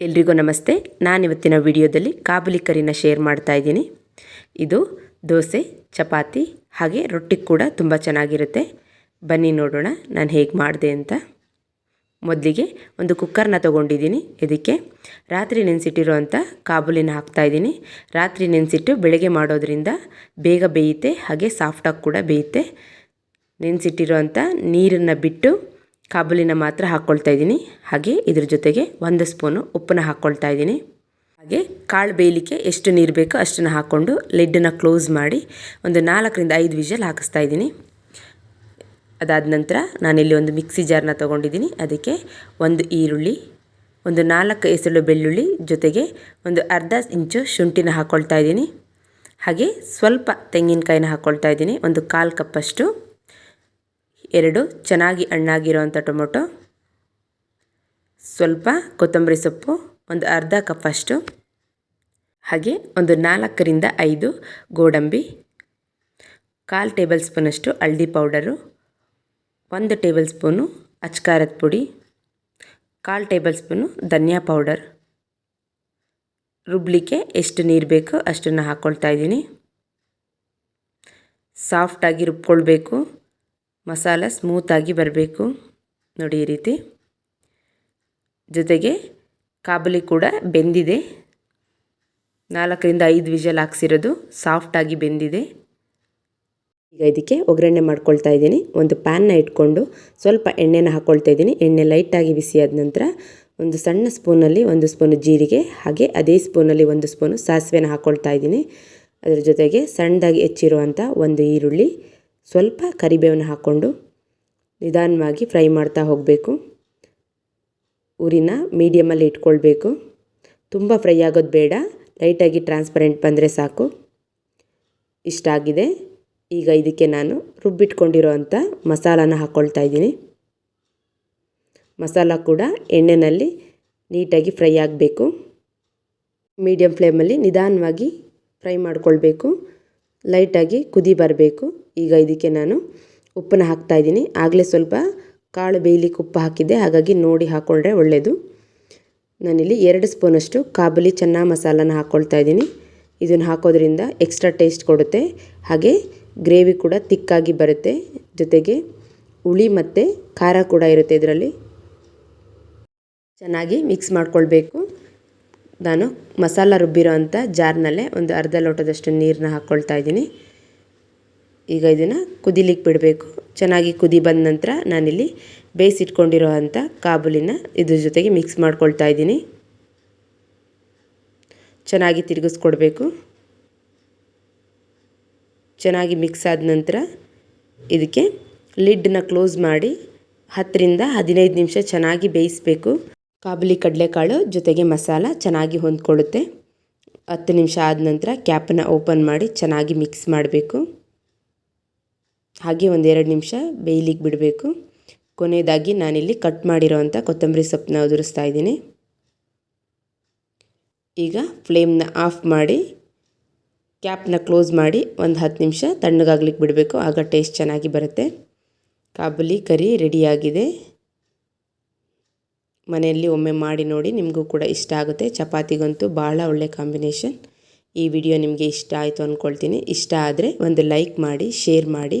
ಎಲ್ರಿಗೂ ನಮಸ್ತೆ. ನಾನಿವತ್ತಿನ ವಿಡಿಯೋದಲ್ಲಿ ಕಾಬುಲಿ ಕರಿನ ಶೇರ್ ಮಾಡ್ತಾ ಇದ್ದೀನಿ. ಇದು ದೋಸೆ, ಚಪಾತಿ ಹಾಗೆ ರೊಟ್ಟಿ ಕೂಡ ತುಂಬ ಚೆನ್ನಾಗಿರುತ್ತೆ. ಬನ್ನಿ ನೋಡೋಣ ನಾನು ಹೇಗೆ ಮಾಡಿದೆ ಅಂತ. ಮೊದಲಿಗೆ ಒಂದು ಕುಕ್ಕರ್ನ ತೊಗೊಂಡಿದ್ದೀನಿ. ಇದಕ್ಕೆ ರಾತ್ರಿ ನೆನೆಸಿಟ್ಟಿರೋವಂಥ ಕಾಬುಲಿನ ಹಾಕ್ತಾಯಿದ್ದೀನಿ ರಾತ್ರಿ ನೆನೆಸಿಟ್ಟು ಬೆಳಗ್ಗೆ ಮಾಡೋದ್ರಿಂದ ಬೇಗ ಬೇಯುತ್ತೆ, ಹಾಗೆ ಸಾಫ್ಟಾಗಿ ಕೂಡ ಬೇಯುತ್ತೆ. ನೆನೆಸಿಟ್ಟಿರೋವಂಥ ನೀರನ್ನು ಬಿಟ್ಟು ಕಾಬುಲಿನ ಮಾತ್ರ ಹಾಕ್ಕೊಳ್ತಾ ಇದ್ದೀನಿ. ಹಾಗೆ ಇದ್ರ ಜೊತೆಗೆ ಒಂದು ಸ್ಪೂನು ಉಪ್ಪನ್ನ ಹಾಕ್ಕೊಳ್ತಾ ಇದ್ದೀನಿ. ಹಾಗೆ ಕಾಳು ಬೇಯಲಿಕ್ಕೆ ಎಷ್ಟು ನೀರು ಬೇಕೋ ಅಷ್ಟನ್ನು ಹಾಕ್ಕೊಂಡು ಲಿಡ್ಡನ್ನು ಕ್ಲೋಸ್ ಮಾಡಿ ಒಂದು ನಾಲ್ಕರಿಂದ ಐದು ವಿಷಲ್ ಹಾಕಿಸ್ತಾ ಇದ್ದೀನಿ. ಅದಾದ ನಂತರ ನಾನಿಲ್ಲಿ ಒಂದು ಮಿಕ್ಸಿ ಜಾರ್ನ ತೊಗೊಂಡಿದ್ದೀನಿ. ಅದಕ್ಕೆ ಒಂದು ಈರುಳ್ಳಿ, ಒಂದು ನಾಲ್ಕು ಎಸಳು ಬೆಳ್ಳುಳ್ಳಿ, ಜೊತೆಗೆ ಒಂದು ಅರ್ಧ ಇಂಚು ಶುಂಠಿನ ಹಾಕ್ಕೊಳ್ತಾ ಇದ್ದೀನಿ. ಹಾಗೆ ಸ್ವಲ್ಪ ತೆಂಗಿನಕಾಯಿನ ಹಾಕ್ಕೊಳ್ತಾ ಇದ್ದೀನಿ. ಒಂದು ಕಾಲು ಕಪ್ಪಷ್ಟು ಎರಡು, ಚೆನ್ನಾಗಿ ಹಣ್ಣಾಗಿರೋವಂಥ ಟೊಮೊಟೊ. ಸ್ವಲ್ಪ ಕೊತ್ತಂಬರಿ ಸೊಪ್ಪು, ಒಂದು ಅರ್ಧ ಕಪ್ಪಷ್ಟು ಹಾಗೆ ಒಂದು ನಾಲ್ಕರಿಂದ ಐದು ಗೋಡಂಬಿ, ಕಾಲು ಟೇಬಲ್ ಸ್ಪೂನಷ್ಟು ಹಳದಿ ಪೌಡರು, ಒಂದು ಟೇಬಲ್ ಸ್ಪೂನು ಅಚ್ಕಾರದ ಪುಡಿ, ಕಾಲು ಟೇಬಲ್ ಸ್ಪೂನು ಧನಿಯಾ ಪೌಡರ್. ರುಬ್ಲಿಕ್ಕೆ ಎಷ್ಟು ನೀರು ಬೇಕೋ ಅಷ್ಟನ್ನು ಹಾಕ್ಕೊಳ್ತಾ ಇದ್ದೀನಿ. ಸಾಫ್ಟಾಗಿ ರುಬ್ಕೊಳ್ಬೇಕು. ಮಸಾಲ ಸ್ಮೂತಾಗಿ ಬರಬೇಕು. ನೋಡಿ ಈ ರೀತಿ. ಜೊತೆಗೆ ಕಾಬುಲಿ ಕೂಡ ಬೆಂದಿದೆ. ನಾಲ್ಕರಿಂದ ಐದು ವಿಜಲ್ ಹಾಕ್ಸಿರೋದು ಸಾಫ್ಟಾಗಿ ಬೆಂದಿದೆ. ಈಗ ಇದಕ್ಕೆ ಒಗ್ಗರಣೆ ಮಾಡ್ಕೊಳ್ತಾ ಇದ್ದೀನಿ. ಒಂದು ಪ್ಯಾನ್ನ ಇಟ್ಕೊಂಡು ಸ್ವಲ್ಪ ಎಣ್ಣೆನ ಹಾಕ್ಕೊಳ್ತಾ ಇದ್ದೀನಿ. ಎಣ್ಣೆ ಲೈಟಾಗಿ ಬಿಸಿಯಾದ ನಂತರ ಒಂದು ಸಣ್ಣ ಸ್ಪೂನಲ್ಲಿ ಒಂದು ಸ್ಪೂನು ಜೀರಿಗೆ, ಹಾಗೆ ಅದೇ ಸ್ಪೂನಲ್ಲಿ ಒಂದು ಸ್ಪೂನು ಸಾಸಿವೆನ ಹಾಕ್ಕೊಳ್ತಾ ಇದ್ದೀನಿ. ಅದರ ಜೊತೆಗೆ ಸಣ್ಣದಾಗಿ ಹೆಚ್ಚಿರುವಂಥ ಒಂದು ಈರುಳ್ಳಿ ಸ್ವಲ್ಪ ಕರಿಬೇವನ್ನು ಹಾಕ್ಕೊಂಡು ನಿಧಾನವಾಗಿ ಫ್ರೈ ಮಾಡ್ತಾ ಹೋಗಬೇಕು. ಊರಿನ ಮೀಡಿಯಮಲ್ಲಿ ಇಟ್ಕೊಳ್ಬೇಕು. ತುಂಬ ಫ್ರೈ ಆಗೋದು ಬೇಡ. ಲೈಟಾಗಿ ಟ್ರಾನ್ಸ್ಪರೆಂಟ್ ಬಂದರೆ ಸಾಕು. ಇಷ್ಟ ಆಗಿದೆ. ಈಗ ಇದಕ್ಕೆ ನಾನು ರುಬ್ಬಿಟ್ಕೊಂಡಿರೋ ಅಂಥ ಮಸಾಲಾನ ಹಾಕ್ಕೊಳ್ತಾ ಇದ್ದೀನಿ. ಮಸಾಲ ಕೂಡ ಎಣ್ಣೆಯಲ್ಲಿ ನೀಟಾಗಿ ಫ್ರೈ ಆಗಬೇಕು. ಮೀಡಿಯಮ್ ಫ್ಲೇಮಲ್ಲಿ ನಿಧಾನವಾಗಿ ಫ್ರೈ ಮಾಡ್ಕೊಳ್ಬೇಕು. ಲೈಟಾಗಿ ಕುದಿ ಬರಬೇಕು. ಈಗ ಇದಕ್ಕೆ ನಾನು ಉಪ್ಪನ್ನ ಹಾಕ್ತಾಯಿದ್ದೀನಿ ಆಗಲೇ ಸ್ವಲ್ಪ ಕಾಳು ಬೇಯಲಿಕ್ಕೆ ಉಪ್ಪು ಹಾಕಿದ್ದೆ. ಹಾಗಾಗಿ ನೋಡಿ ಹಾಕ್ಕೊಂಡ್ರೆ ಒಳ್ಳೆಯದು ನಾನಿಲ್ಲಿ ಎರಡು ಸ್ಪೂನಷ್ಟು ಕಾಬುಲಿ ಚೆನ್ನ ಮಸಾಲನ ಹಾಕ್ಕೊಳ್ತಾ ಇದ್ದೀನಿ. ಇದನ್ನು ಹಾಕೋದ್ರಿಂದ ಎಕ್ಸ್ಟ್ರಾ ಟೇಸ್ಟ್ ಕೊಡುತ್ತೆ. ಹಾಗೆ ಗ್ರೇವಿ ಕೂಡ ತಿಕ್ಕಾಗಿ ಬರುತ್ತೆ. ಜೊತೆಗೆ ಹುಳಿ ಮತ್ತು ಖಾರ ಕೂಡ ಇರುತ್ತೆ ಇದರಲ್ಲಿ. ಚೆನ್ನಾಗಿ ಮಿಕ್ಸ್ ಮಾಡ್ಕೊಳ್ಬೇಕು. ನಾನು ಮಸಾಲ ರುಬ್ಬಿರೋ ಅಂಥ ಜಾರ್ನಲ್ಲೇ ಒಂದು ಅರ್ಧ ಲೋಟದಷ್ಟು ನೀರನ್ನ ಹಾಕ್ಕೊಳ್ತಾ ಇದ್ದೀನಿ. ಈಗ ಇದನ್ನು ಕುದಿಲಿಕ್ಕೆ ಬಿಡಬೇಕು. ಚೆನ್ನಾಗಿ ಕುದಿ ಬಂದ ನಂತರ ನಾನಿಲ್ಲಿ ಬೇಯಿಸಿಟ್ಕೊಂಡಿರೋ ಅಂಥ ಕಾಬುಲಿನ ಇದ್ರ ಜೊತೆಗೆ ಮಿಕ್ಸ್ ಮಾಡ್ಕೊಳ್ತಾ ಇದ್ದೀನಿ. ಚೆನ್ನಾಗಿ ತಿರುಗಿಸ್ಕೊಡ್ಬೇಕು. ಚೆನ್ನಾಗಿ ಮಿಕ್ಸ್ ಆದ ನಂತರ ಇದಕ್ಕೆ ಲಿಡ್ನ ಕ್ಲೋಸ್ ಮಾಡಿ ಹತ್ತರಿಂದ ಹದಿನೈದು ನಿಮಿಷ ಚೆನ್ನಾಗಿ ಬೇಯಿಸಬೇಕು. ಕಾಬುಲಿ ಕಡಲೆಕಾಳು ಜೊತೆಗೆ ಮಸಾಲ ಚೆನ್ನಾಗಿ ಹೊಂದ್ಕೊಳ್ಳುತ್ತೆ. ಹತ್ತು ನಿಮಿಷ ಆದ ನಂತರ ಕ್ಯಾಪನ್ನು ಓಪನ್ ಮಾಡಿ ಚೆನ್ನಾಗಿ ಮಿಕ್ಸ್ ಮಾಡಬೇಕು. ಹಾಗೆ ಒಂದೆರಡು ನಿಮಿಷ ಬೇಯ್ಲಿಕ್ಕೆ ಬಿಡಬೇಕು. ಕೊನೆಯದಾಗಿ ನಾನಿಲ್ಲಿ ಕಟ್ ಮಾಡಿರೋವಂಥ ಕೊತ್ತಂಬರಿ ಸೊಪ್ಪನ್ನ ಉದುರಿಸ್ತಾ ಇದ್ದೀನಿ. ಈಗ ಫ್ಲೇಮ್ನ ಆಫ್ ಮಾಡಿ ಕ್ಯಾಪ್ನ ಕ್ಲೋಸ್ ಮಾಡಿ ಒಂದು ಹತ್ತು ನಿಮಿಷ ತಣ್ಣಗಾಗ್ಲಿಕ್ಕೆ ಬಿಡಬೇಕು. ಆಗ ಟೇಸ್ಟ್ ಚೆನ್ನಾಗಿ ಬರುತ್ತೆ. ಕಾಬುಲಿ ಕರಿ ರೆಡಿಯಾಗಿದೆ ಮನೆಯಲ್ಲಿ ಒಮ್ಮೆ ಮಾಡಿ ನೋಡಿ ನಿಮಗೂ ಕೂಡ ಇಷ್ಟ ಆಗುತ್ತೆ. ಚಪಾತಿಗಂತೂ ಭಾಳ ಒಳ್ಳೆ ಕಾಂಬಿನೇಷನ್ ಈ ವಿಡಿಯೋ ನಿಮಗೆ ಇಷ್ಟ ಆಯಿತು ಅಂದ್ಕೊಳ್ತೀನಿ ಇಷ್ಟ ಆದರೆ ಒಂದು ಲೈಕ್ ಮಾಡಿ ಶೇರ್ ಮಾಡಿ.